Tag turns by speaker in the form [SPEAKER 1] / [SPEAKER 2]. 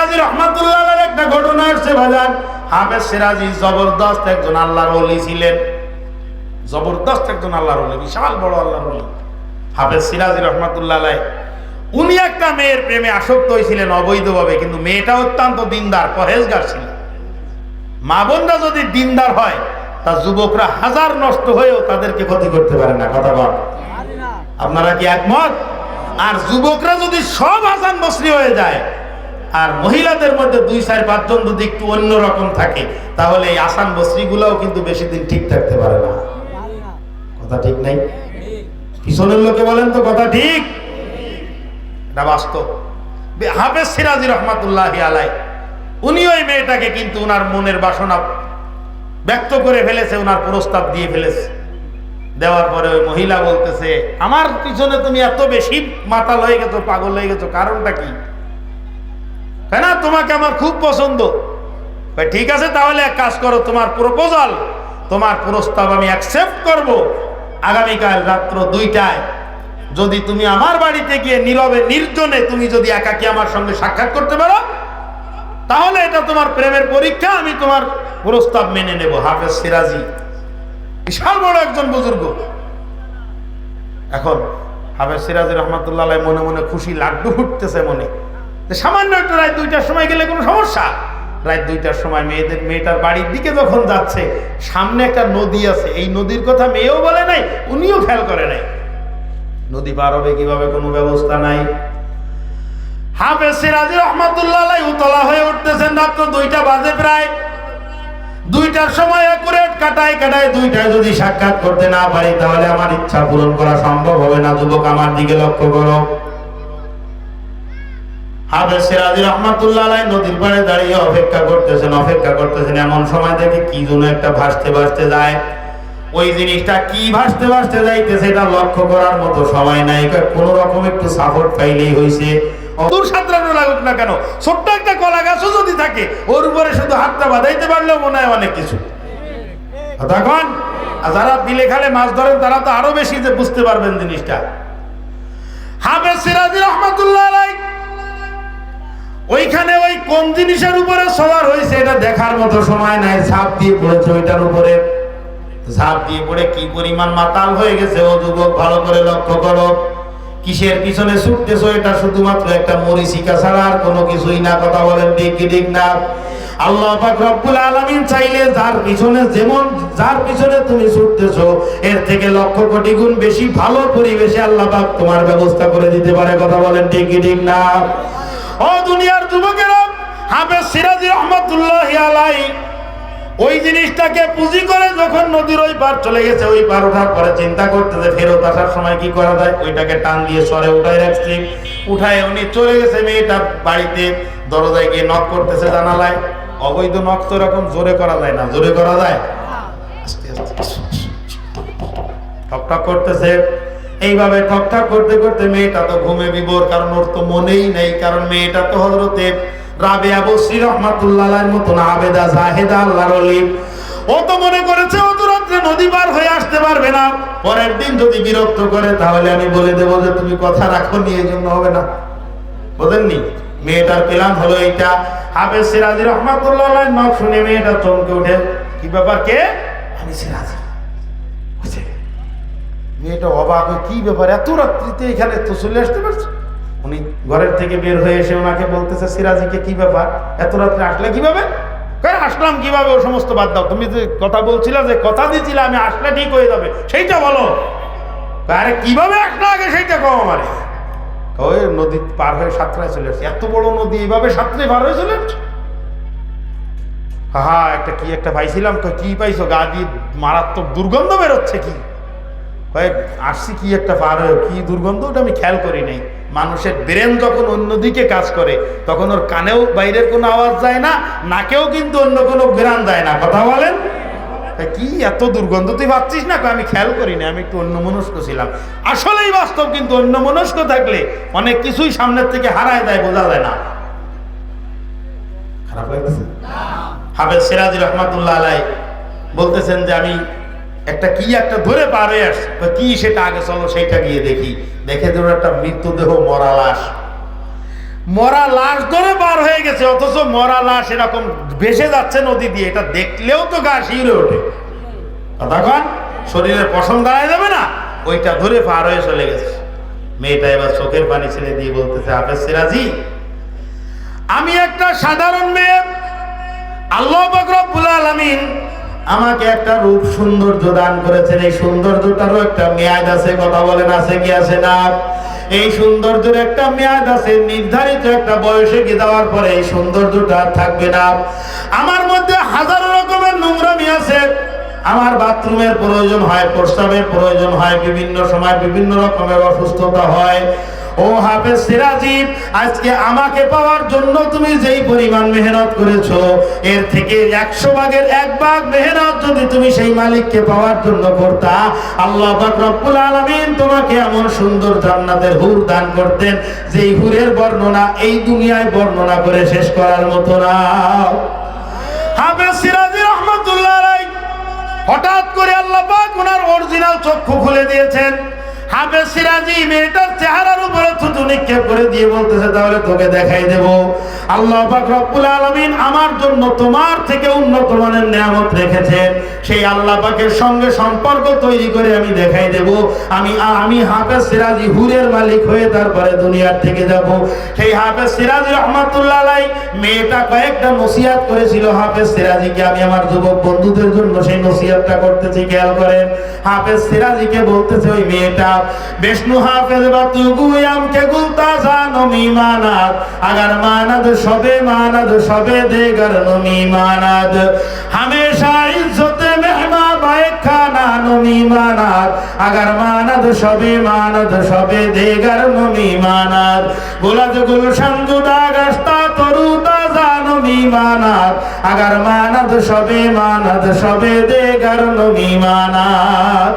[SPEAKER 1] সিরাজি রহমাতুল্লাহ একটা ঘটনা আসছে বাজার হাফেজ সিরাজি জবরদস্ত একজন আল্লাহর ওলি ছিলেন। জবরদস্ত একজন আল্লাহর ওলি, বিশাল বড় আল্লাহর ওলি। হাফেজ সিরাজি রহমাতুল্লাহ। উনি একটা মেয়ের প্রেমে আসক্ত হয়েছিলেন অবৈধভাবে, কিন্তু মেয়েটা অত্যন্ত দিনদার, পরহেজগার ছিল। মা বোনরা যদি দিনদার হয়, তা যুবকরা হাজার নষ্ট হয়েও তাদেরকে ক্ষতি করতে পারে না, কথা বল। আপনারা কি একমত? আর যুবকরা যদি সব হাসান বসরি হয়ে যায় আর মহিলাদের মধ্যে দুই চার পাঁচজন যদি একটু অন্যরকম থাকে, তাহলে এই আসান বস্ত্রীগুলোও কিন্তু বেশি দিন ঠিক থাকতে পারে না। কথা ঠিক নাই? পিছনের লোকে বলেন তো কথা ঠিক? এটা বাস্তব। হাফেজ সিরাজি রহমাতুল্লাহ আলাই উনি ওই মেয়েটাকে কিন্তু ওনার মনের বাসনা ব্যক্ত করে ফেলেছে ওনার প্রস্তাব দিয়ে ফেলেছে। দেওয়ার পরে ওই মহিলা বলতেছে, আমার পিছনে তুমি এত বেশি মাতাল হয়ে গেছো, পাগল হয়ে গেছো, কারণটা কি? তাই না? তোমাকে আমার খুব পছন্দ। ঠিক আছে, তাহলে এক কাজ করো, তোমার প্রপোজাল তোমার প্রস্তাব আমি অ্যাকসেপ্ট করব। আগামীকাল রাত্র দুইটায় যদি তুমি আমার বাড়িতে গিয়ে নীরবে, নির্জনে তুমি যদি একাকি আমার সঙ্গে সাক্ষাৎ করতে পারো, তাহলে এটা তোমার প্রেমের পরীক্ষা, আমি তোমার প্রস্তাব মেনে নেব। হাফেজ সিরাজি, বিশাল বড় একজন বুজুর্গ। এখন হাফেজ সিরাজি রহমতুল্লাহ মনে মনে খুশি, লাড্ডু ফুটতেছে মনে। সামান্য একটু রাত দুইটার সময় গেলে কোনো সমস্যা? রাত দুইটার সময় মেয়েদের মেয়েটার বাড়ির দিকে যখন যাচ্ছে, সামনে একটা নদী আছে। এই নদীর কথা মেয়েও বলে নাই, উনিও খেয়াল করে নাই। নদী পার হবে কীভাবে কোনো ব্যবস্থা নাই। উতলা হয়ে উঠতেছেন দুইটা বাজে প্রায়। দুইটার সময় কাটায় কাটায় দুইটায় যদি সাক্ষাৎ করতে না পারি, তাহলে আমার ইচ্ছা পূরণ করা সম্ভব হবে না। যুবক, আমার দিকে লক্ষ্য করো। হাফেজ সিরাজি রহমাতুল্লাহ আলাই নদীর পাড়ে দাঁড়িয়ে অপেক্ষা করতেছেন অপেক্ষা করতেছেন। এমন সময় দেখে কি যেন একটা ভাসতে ভাসতে যায়। ওই জিনিসটা কি ভাসতে ভাসতে লক্ষ্য করার মতো সময় নাই। কোন রকম একটু সাপোর্ট পাইলেই দূর সাঁতরানো লাগুক না কেন? ছোট্ট একটা কলা গাছও যদি থাকে, ওর উপরে শুধু হাতটা বাঁধাইতে পারলেও মনে হয় অনেক কিছু। তখন যারা বিলে খালে মাছ ধরেন, তারা তো আরও বেশি যে বুঝতে পারবেন জিনিসটা। হাফেজ সিরাজি আলাই ওইখানে ওই কোন জিনিসের উপরে সবার হয়েছে, এটা দেখার মতো সময় নাই। ঝাঁপ দিয়ে পড়েছে ওইটার উপরে। ঝাঁপ দিয়ে পড়ে কি পরিমাণ মাতাল হয়ে গেছে ও যুবক, ভালো করে লক্ষ্য করো। কিসের পিছনে ছুটতেছো এটা শুধুমাত্র একটা মরিচিকা ছাড়া আর কোনো কিছুই না, কথা বলেন ঠিক কি ঠিক না? আল্লাহ পাক রব্বুল আলামিন চাইলে যার পিছনে যেমন, যার পিছনে তুমি ছুটতেছো, এর থেকে লক্ষ কোটি গুণ বেশি ভালো পরিবেশে আল্লাহ পাক তোমার ব্যবস্থা করে দিতে পারে, কথা বলেন ঠিক কি ঠিক না? ও দুনিয়ার যুবকেরা হাফেজ সিরাজি রহমতুল্লাহ আলাই ওই জিনিসটাকে পুঁজি করে যখন নদীর ওই পার চলে গেছে ওই পার ওঠার পরে চিন্তা করতেছে ফেরত আসার সময় কি করা যায় ওইটাকে টান দিয়ে সরে উঠাই রাখছি উঠায় উনি চলে গেছে মেয়েটা বাড়িতে দরজায় গিয়ে নক করতেছে জানালায় অবৈধ নক তো এরকম জোরে করা যায় না জোরে করা যায় আস্তে করতেছে এইভাবে ঠক ঠক করতে করতে মেয়েটা তো ঘুমে বিবর, কারণ ওর তো মনেই নেই, কারণ মেয়েটা তো হজরতে রাবেয়া বসরি রহমাতুল্লাহ মতন আবেদা, জাহেদা, আল্লাহর অলি ও তো মনে করেছে, ও তো রাত্রে নদী পার হয়ে আসতে পারবে না। পরের দিন যদি বিরক্ত করে, তাহলে আমি বলে দেবো যে তুমি কথা রাখো নি, এই জন্য হবে না। বোঝেননি? মেয়েটার প্ল্যান হলো এইটা। হাফেজ সিরাজি রহমাতুল্লাহ নখ শুনে মেয়েটা চমকে উঠে কি ব্যাপার, কে? আমি সিরাজি। মেয়েটা অবাক হয়ে, কি ব্যাপার? এত রাত্রিতে এখানে তো চলে আসতে পারছ? উনি ঘরের থেকে বের হয়ে এসে ওনাকে বলতেছে, সিরাজিকে কি ব্যাপার? এত রাত্রে আসলে কীভাবে? আসলাম কীভাবে? ও সমস্ত বাদ দাও। তুমি যে কথা বলছিলা, যে কথা দিয়েছিলে, আমি আসলে ঠিক হয়ে যাবে। সেইটা বলো। আরে কীভাবে আসলে আগে সেইটা কম আমারে? ওই নদী পার হয়ে সাতটায় চলে আসছে। এত বড় নদী এইভাবে সাতটায় পার হয়ে চলে আসছে? হা একটা কি একটা পাইছিলাম? তো কি পাইছো? গা দিয়ে মারাত্মক দুর্গন্ধ বেরোচ্ছে কি? কয়েক আসছি কি একটা পার কি দুর্গন্ধ ওটা আমি খেয়াল করি নাই। মানুষের ব্রেন যখন অন্যদিকে কাজ করে তখন ওর কানেও বাইরের কোনো আওয়াজ যায় না নাকেও কিন্তু অন্য কোনো গ্রান যায় না। কথা বলেন? কি এত দুর্গন্ধ? তুই ভাবছিস না? আমি খেয়াল করি না আমি একটু অন্য মনস্ক ছিলাম। আসলেই বাস্তব কিন্তু অন্য মনস্ক থাকলে অনেক কিছুই সামনের থেকে হারায় দেয় বোঝা যায় না। খারাপ লাগতেছে? হাফেজ সিরাজি রহমাতুল্লাহ আলাই বলতেছেন যে আমি একটা কি একটা ধরে পার আসছি কি সেটা আগে চলো, সেইটা গিয়ে দেখি। দেখে ধরো একটা মৃতদেহ, মরা লাশ। মরা লাশ ধরে পার হয়ে গেছে, অথচ মরা লাশ এরকম ভেসে যাচ্ছে নদী দিয়ে, এটা দেখলেও তো গা শিউরে ওঠে। তখন শরীরের পশম দাঁড়ায় যাবে না, ওইটা ধরে পার হয়ে চলে গেছে। মেয়েটা এবার চোখের পানি ছেড়ে দিয়ে বলতেছে হাফেজ সিরাজি, আমি একটা সাধারণ মেয়ে। আল্লাহ রব্বুল আলামিন আমাকে একটা রূপ সৌন্দর্য দান করেছেন। এই সৌন্দর্যটারও একটা মেয়াদ আছে, কথা বলেন, আছে কি, আছে না? এই সৌন্দর্যের একটা মেয়াদ আছে, নির্ধারিত একটা বয়সে গিয়ে দেওয়ার পরে এই সৌন্দর্যটা আর থাকবে না। আমার মধ্যে হাজারো রকমের নোংরামি আছে। আমার বাথরুমের প্রয়োজন হয়, প্রস্রাবের প্রয়োজন হয়, বিভিন্ন সময় বিভিন্ন রকমের অসুস্থতা হয়। ও হাফেজ সিরাজি আজকে আমাকে পাওয়ার জন্য তুমি যেই পরিমাণ মেহনত করেছ, এর থেকে একশো ভাগের এক ভাগ মেহনত যদি তুমি সেই মালিককে পাওয়ার জন্য করতা, আল্লাহ রব্বুল আলামিন তোমাকে এমন সুন্দর জান্নাতের হুর দান করতেন, যেই হুরের বর্ণনা এই দুনিয়ায় বর্ণনা করে শেষ করার মতো না। হাফেজ সিরাজি রহমতুল্লাহ হঠাৎ করে আল্লাহ পাক ওনার অরিজিনাল চক্ষু খুলে দিয়েছেন। মেয়েটার চেহারার নিক্ষেপ করে দিয়ে বলতেছে, তাহলে তোকে দেখাই আলামিন আমার জন্য তোমার থেকে উন্নত মানের সেই সঙ্গে সম্পর্ক তৈরি করে আমি দেখাই দেব। আমি আমি হাফেজ সিরাজি হুরের মালিক হয়ে তারপরে দুনিয়ার থেকে যাব। সেই হাফেজ সিরাজি রহমাতুল্লাহ আলাই মেয়েটা কয়েকটা নসিহাত করেছিল, হাফেজ সিরাজিকে আমি আমার যুবক বন্ধুদের জন্য সেই নসিহাতটা করতেছি, খেয়াল করেন। হাফেজ সিরাজিকে বলতেছে, ওই মেয়েটা বিষ্ণু হাফেজ বাতু গুয়াম কে গুলতা জানো মিমানাত আগার মানাদ সবে মানাদ, সবে দেগার নমি মানাদ হামেশা ইজ্জতে মেহমা বায়ে খানা নমি মানাদ আগার মানাদ সবে মানাদ, সবে দেগার নমি মানাদ গোলাজ গুলশান জুদা গাস্তা তরু মানাদ আগার মানাদ সবে মানাদ, সবে দেগার নমি মানাদ